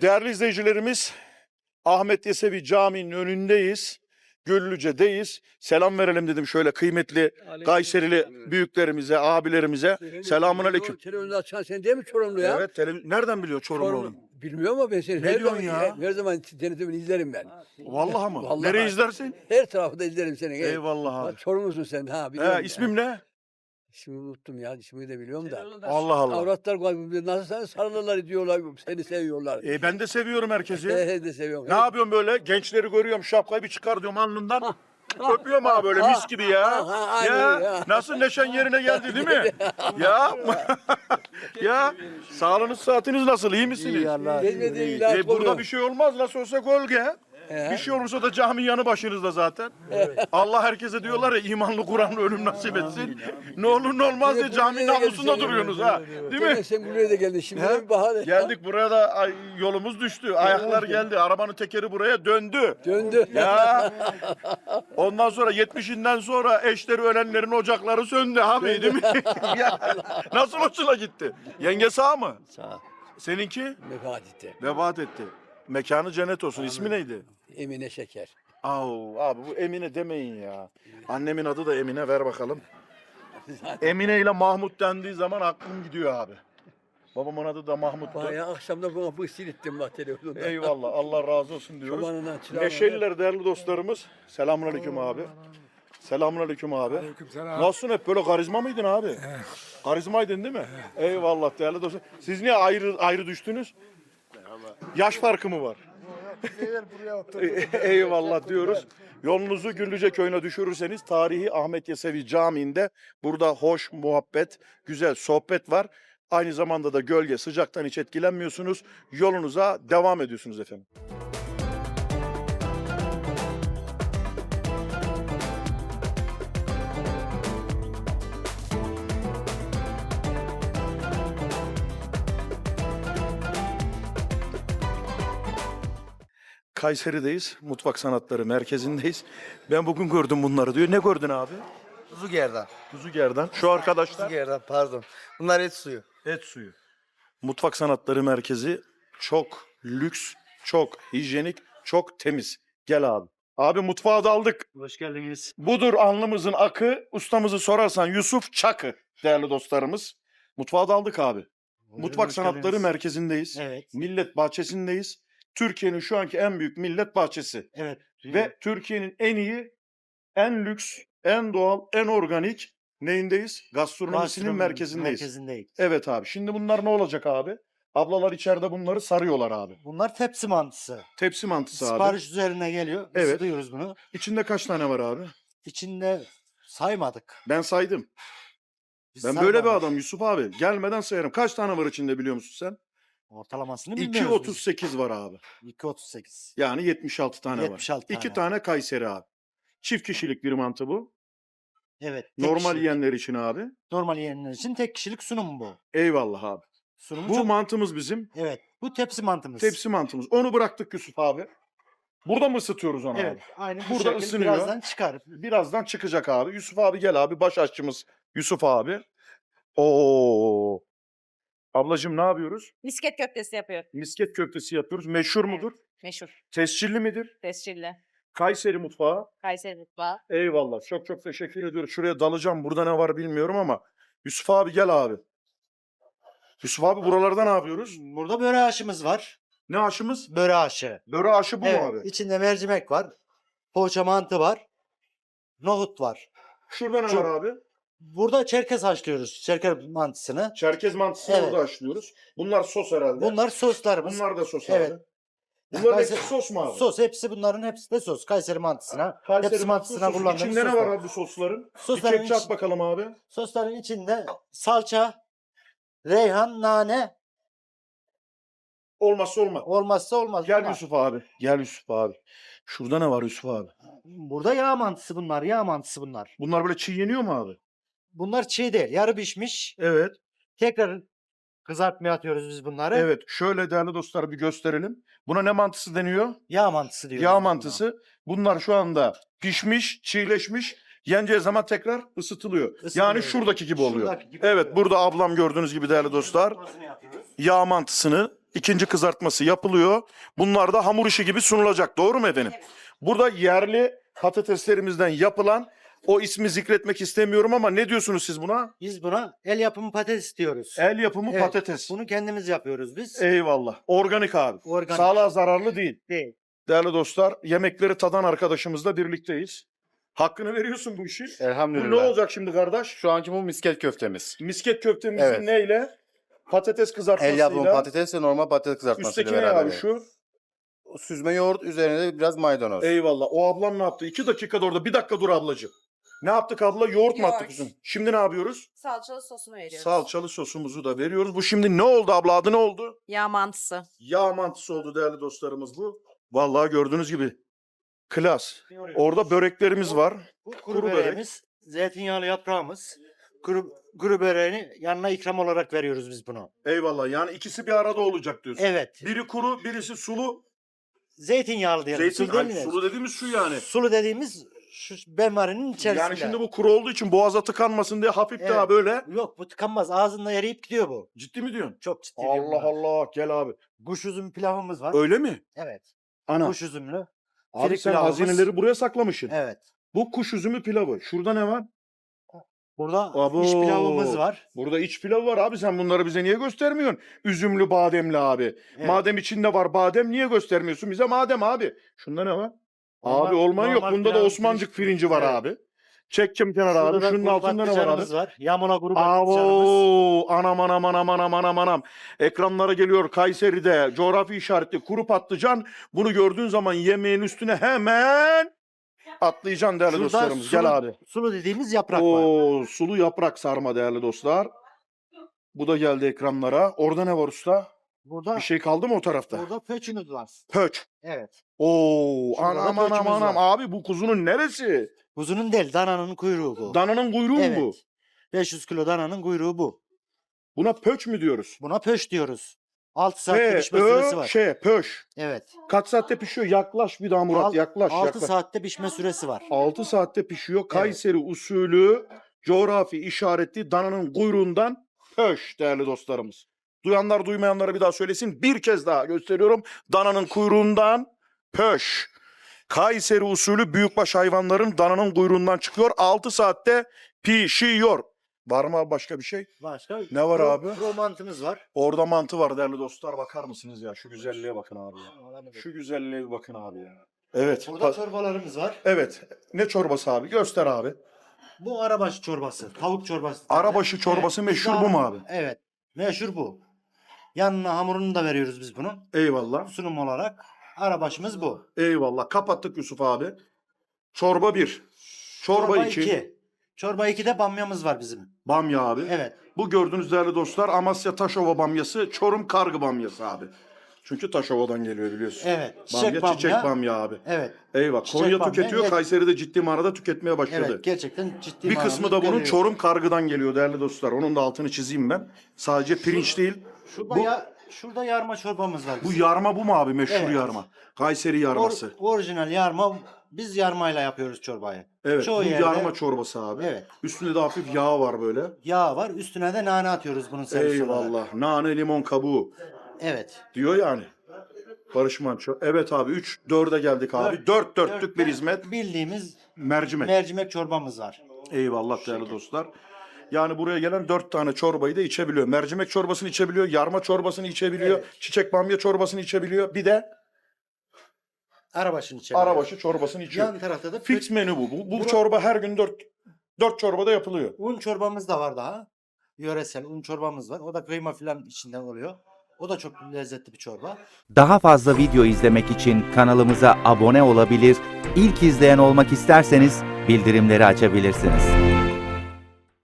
Değerli izleyicilerimiz, Ahmet Yesevi Camii'nin önündeyiz. Güllüce'deyiz. Selam verelim dedim şöyle kıymetli Kayserili büyüklerimize, abilerimize. Selamun aleyküm. Televizyonu açan sen değil mi Çorumlu ya? Evet, tele- nereden biliyor Çorumlu Çorumlu. oğlum? Bilmiyorum ama ben seni Ne her diyorsun zaman, ya? Her, zaman denetimi izlerim ben. Vallahi mı? Vallahi. Nereye izlersin? Her tarafı da izlerim seni. Eyvallah Bak, abi. Çorumlusun sen ha biliyorum. He, ya. ismim ne? İsmimi unuttum ya. İsmimi de biliyorum da. Allah Allah. Avratlar koymuş. Nasıl sen sarılırlar diyorlar. Seni seviyorlar. E, ben de seviyorum herkesi. He, de seviyorum. Ne yapıyorum böyle? Gençleri görüyorum şapkayı bir çıkar diyorum alnından. Öpüyorum abi böyle mis gibi ya. Ha, ha, Ya nasıl neşen yerine geldi değil mi? ya. ya sağlığınız saatiniz nasıl? iyi misiniz? İyi Allah. Gezmediğin iyi. ilaç E, burada bir şey olmaz nasıl olsa gölge. Bir şey olursa da cami yanı başınızda zaten. Allah herkese diyorlar ya imanlı Kur'an'lı ölüm nasip etsin. Ne olur ne olmaz diye caminin avlusunda duruyorsunuz ha. Değil mi? Sen buraya da geldin. Şimdi bir bahane. Geldik buraya da ay, yolumuz düştü. Ayaklar geldi. Arabanın tekeri buraya döndü. Döndü. Ya. Ondan sonra 70'inden sonra eşleri ölenlerin ocakları söndü abi değil mi? Ya, Nasıl hoşuna gitti? Yenge sağ mı? Sağ. Seninki? Vefat etti. Vefat etti. Mekanı cennet olsun. İsmi neydi? Emine Şeker. Au, abi bu Emine demeyin ya. Annemin adı da Emine ver bakalım. Emine ile Mahmut dendiği zaman aklım gidiyor abi. Babamın adı da Mahmut'tu. Bayağı akşamda bana bu silittim bak televizyonda. Eyvallah Allah razı olsun diyoruz. Çobanından çırağına. Neşeliler değerli dostlarımız. Selamünaleyküm abi. Selamünaleyküm abi. Aleykümselam. Nasılsın hep böyle karizma mıydın abi? Karizmaydın değil mi? Eyvallah değerli dostlar. Siz niye ayrı ayrı düştünüz? Yaş farkı mı var? Eyvallah diyoruz. Yolunuzu Güllüce köyüne düşürürseniz tarihi Ahmet Yesevi Camii'nde burada hoş muhabbet, güzel sohbet var. Aynı zamanda da gölge, sıcaktan hiç etkilenmiyorsunuz. Yolunuza devam ediyorsunuz efendim. Kayseri'deyiz. Mutfak Sanatları Merkezi'ndeyiz. Ben bugün gördüm bunları diyor. Ne gördün abi? Kuzu gerdan. Kuzu gerdan. Şu arkadaşlar Kuzu gerdan pardon. Bunlar et suyu. et suyu. Mutfak Sanatları Merkezi çok lüks, çok hijyenik, çok temiz. Gel abi. Abi mutfağa daldık. Hoş geldiniz. Budur alnımızın akı. Ustamızı sorarsan Yusuf Çakı değerli dostlarımız. Mutfağa daldık abi. Mutfak hoş Sanatları geldiniz. Merkezi'ndeyiz. Evet. Millet Bahçesi'ndeyiz. Türkiye'nin şu anki en büyük millet bahçesi. Evet. Ve Türkiye'nin en iyi, en lüks, en doğal, en organik neyindeyiz? Gastronomisinin Gastronomi merkezindeyiz. Merkezindeyiz. Evet abi. Şimdi bunlar ne olacak abi? Ablalar içeride bunları sarıyorlar abi. Bunlar tepsi mantısı. Tepsi mantısı abi. Sipariş üzerine geliyor. Evet. Isıtıyoruz bunu. İçinde kaç tane var abi? İçinde saymadık. Ben saydım. Biz Ben böyle bir saymadık. adam Yusuf abi. Gelmeden sayarım. Kaç tane var içinde biliyor musun sen? Ortalamasını bilmiyoruz. biz. 2.38 var abi. 2.38. Yani 76 tane 76 var. Tane. tane Kayseri abi. Çift kişilik bir mantı bu. Evet. Normal kişilik. yiyenler için abi. Normal yiyenler için tek kişilik sunum bu. Eyvallah abi. Sunumu Bu çok... mantımız bizim. Evet. Bu tepsi mantımız. Tepsi mantımız. Onu bıraktık Yusuf abi. Burada mı ısıtıyoruz onu Evet. abi? Aynı bu Burada şekil ısınıyor. birazdan çıkar. Birazdan çıkacak abi. Yusuf abi gel abi. Baş aşçımız Yusuf abi. Oo. Ablacığım ne yapıyoruz? Misket köftesi yapıyor. Misket köftesi yapıyoruz. Meşhur Evet. mudur? Meşhur. Tescilli midir? Tescilli. Kayseri mutfağı. Kayseri mutfağı. Eyvallah. Çok çok teşekkür ediyoruz. Şuraya dalacağım. Burada ne var bilmiyorum ama. Yusuf abi gel abi. Yusuf abi buralarda ne yapıyoruz? Burada böre aşımız var. Ne aşımız? Böre aşı. Böre aşı bu mu Evet, abi? içinde mercimek var. Poğaça mantı var. Nohut var. Şurada ne Çok- var abi? Burada çerkez haşlıyoruz. Çerkez mantısını. Çerkez mantısını Evet. burada haşlıyoruz. Bunlar sos herhalde. Bunlar soslarımız. Bunlar da sos Evet. abi. Bunların Kayseri- hepsi sos mu abi? Sos hepsi bunların hepsi de sos. Kayseri mantısına. Kayseri hepsi mantısına sosu. kullandığımız İçinde ne soslar. var abi bu sosların? Bir Sosların, iç- bakalım abi. sosların içinde salça, reyhan, nane Olmazsa olmaz. olmazsa olmaz. Gel bunlar. Yusuf abi. Gel Yusuf abi. Şurada ne var Yusuf abi? Burada yağ mantısı bunlar. Yağ mantısı bunlar. Bunlar böyle çiğ yeniyor mu abi? Bunlar çiğ değil. Yarı pişmiş. Evet. Tekrar kızartmaya atıyoruz biz bunları. Evet. Şöyle değerli dostlar bir gösterelim. Buna ne mantısı deniyor? Yağ mantısı diyoruz. Yağ mantısı. Bunlar şu anda pişmiş, çiğleşmiş. Yeneceği zaman tekrar ısıtılıyor. Yani Isıtılıyor. şuradaki gibi oluyor. Şuradaki gibi Evet oluyor. burada ablam gördüğünüz gibi değerli dostlar. Yağ mantısını ikinci kızartması yapılıyor. Bunlar da hamur işi gibi sunulacak. Doğru mu efendim? Burada yerli patateslerimizden yapılan o ismi zikretmek istemiyorum ama ne diyorsunuz siz buna? Biz buna el yapımı patates diyoruz. El yapımı Evet, patates. Bunu kendimiz yapıyoruz biz. Eyvallah. Organik abi. Organik Sağlığa zararlı değil. değil. Değerli dostlar, yemekleri tadan arkadaşımızla birlikteyiz. Hakkını veriyorsun bu işin. Bu Elhamdülillah. ne olacak şimdi kardeş? Şu anki bu misket köftemiz. Misket köftemizi Evet. neyle? Patates El kızartmasıyla. yapımı patates ve normal patates kızartmasıyla Üstteki ne beraber. abi şu? Süzme yoğurt üzerine de biraz maydanoz. Eyvallah. O ablam ne yaptı? İki dakikada orada. Bir dakika dur ablacığım. Ne yaptık abla? Yoğurt mu attık Yoğurt. kızım? Şimdi ne yapıyoruz? Salçalı sosunu veriyoruz. Salçalı sosumuzu da veriyoruz. Bu şimdi ne oldu abla? Adı ne oldu? Yağ mantısı. Yağ mantısı oldu değerli dostlarımız bu. Vallahi gördüğünüz gibi. Klas. Orada böreklerimiz var. Bu kuru, Kuru börek. böreğimiz, zeytinyağlı yaprağımız. Kuru, kuru böreğini yanına ikram olarak veriyoruz biz bunu. Eyvallah. Yani ikisi bir arada olacak diyorsun. Evet. Biri kuru, birisi sulu. Zeytinyağlı diyelim. Zeytin, Sulu değil mi? sulu dediğimiz şu yani. Sulu dediğimiz şu benvarinin içerisinde. Yani şimdi bu kuru olduğu için boğaza tıkanmasın diye hafif Evet. daha böyle. Yok bu tıkanmaz. Ağzında eriyip gidiyor bu. Ciddi mi diyorsun? Çok ciddi. Allah Allah gel abi. Kuş üzüm pilavımız var. Öyle mi? Evet. Ana. Kuş üzümlü. Abi firik sen pilavımız. hazineleri buraya saklamışsın. Evet. Bu kuş üzümü pilavı. Şurada ne var? Burada Abo. iç pilavımız var. Burada iç pilav var abi. Sen bunları bize niye göstermiyorsun? Üzümlü bademli abi. Evet. Madem içinde var badem niye göstermiyorsun bize? Madem abi. Şunda ne var? Abi olman yok. normal Bunda da pilav, Osmancık pirinci var Evet. abi. Kenara Şurada abi. da Şunun kuru altında ne var abi? patlıcanımız var. Yamuna kuru patlıcanımız. Avo anam anam anam anam anam anam. Ekranlara geliyor Kayseri'de coğrafi işaretli kuru patlıcan. Bunu gördüğün zaman yemeğin üstüne hemen atlayacaksın değerli Şurada dostlarımız. sulu, Gel abi. Sulu dediğimiz yaprak var. Oo, sulu yaprak sarma değerli dostlar. Bu da geldi ekranlara. Orada ne var usta? Burada Bir şey kaldı mı o tarafta? burada pöçünüz var. Pöç. Evet. Oo, Şurada da anam anam pöçümüz anam. var. Abi bu kuzunun neresi? Kuzunun değil dananın kuyruğu bu. Dananın kuyruğu mu evet. bu? 500 kilo dananın kuyruğu bu. Buna pöç mü diyoruz? Buna pöş diyoruz. 6 saatte P, pişme süresi Ö, var. şey, pöş. Evet. Kaç saatte pişiyor? Yaklaş bir daha Murat Al- yaklaş. 6 yaklaş. saatte pişme süresi var. 6 saatte pişiyor. Kayseri usulü coğrafi işaretli dananın kuyruğundan pöş değerli dostlarımız. Duyanlar duymayanlara bir daha söylesin. Bir kez daha gösteriyorum. Dananın kuyruğundan pöş. Kayseri usulü büyükbaş hayvanların dananın kuyruğundan çıkıyor. 6 saatte pişiyor. Var mı abi başka bir şey? Başka Ne var pro- abi? Pro mantımız var. Orada mantı var değerli dostlar. Bakar mısınız ya? Şu güzelliğe bakın abi ya. Şu güzelliğe bakın abi ya. Evet. Burada çorbalarımız var. evet. Ne çorbası abi? Göster abi. Bu arabaşı çorbası. Tavuk çorbası. Arabaşı çorbası meşhur bu mu abi? Evet. Meşhur bu. Yanına hamurunu da veriyoruz biz bunun. Eyvallah. Sunum olarak. Arabaşımız bu. Eyvallah. Kapattık Yusuf abi. Çorba 1. Çorba 2. iki. Çorba 2'de bamyamız var bizim. Bamya abi. Evet. Bu gördüğünüz değerli dostlar Amasya Taşova bamyası, Çorum Kargı bamyası abi. Çünkü Taşova'dan geliyor biliyorsun. Evet. Bamya, Çiçek bamya. çiçek bamya abi. Evet. Eyvah. Çiçek Konya bamya, tüketiyor. evet. Kayseri'de ciddi manada tüketmeye başladı. Evet. Gerçekten ciddi Bir kısmı da bunun geliyor. Çorum Kargı'dan geliyor değerli dostlar. Onun da altını çizeyim ben. Sadece pirinç değil. Şurada, Bu- ya, şurada yarma çorbamız var. Bu bizim. yarma bu mu abi? Meşhur Evet. yarma. Kayseri Or- yarması. orijinal yarma. Biz yarmayla yapıyoruz çorbayı. Evet. çoğu bu yerde- yarma çorbası abi. Evet. Üstünde de hafif yağ var böyle. Yağ var. Üstüne de nane atıyoruz bunun servis olarak. Eyvallah. Nane limon kabuğu Evet. diyor yani. Barış Manço. Evet abi 3 4'e geldik abi. 4 dörtlük bir hizmet. Bildiğimiz Mercimek. mercimek çorbamız var. Eyvallah değerli dostlar. Yani buraya gelen dört tane çorbayı da içebiliyor. Mercimek çorbasını içebiliyor, yarma çorbasını içebiliyor, Evet. çiçek bamya çorbasını içebiliyor. Bir de Arabaşın içeri. arabaşı çorbasını içiyor. Yan tarafta da Fix menü bu. Bu, bu çorba her gün dört, dört çorbada yapılıyor. un çorbamız da var daha. Yöresel un çorbamız var. O da kıyma filan içinden oluyor. O da çok lezzetli bir çorba. Daha fazla video izlemek için kanalımıza abone olabilir, ilk izleyen olmak isterseniz bildirimleri açabilirsiniz.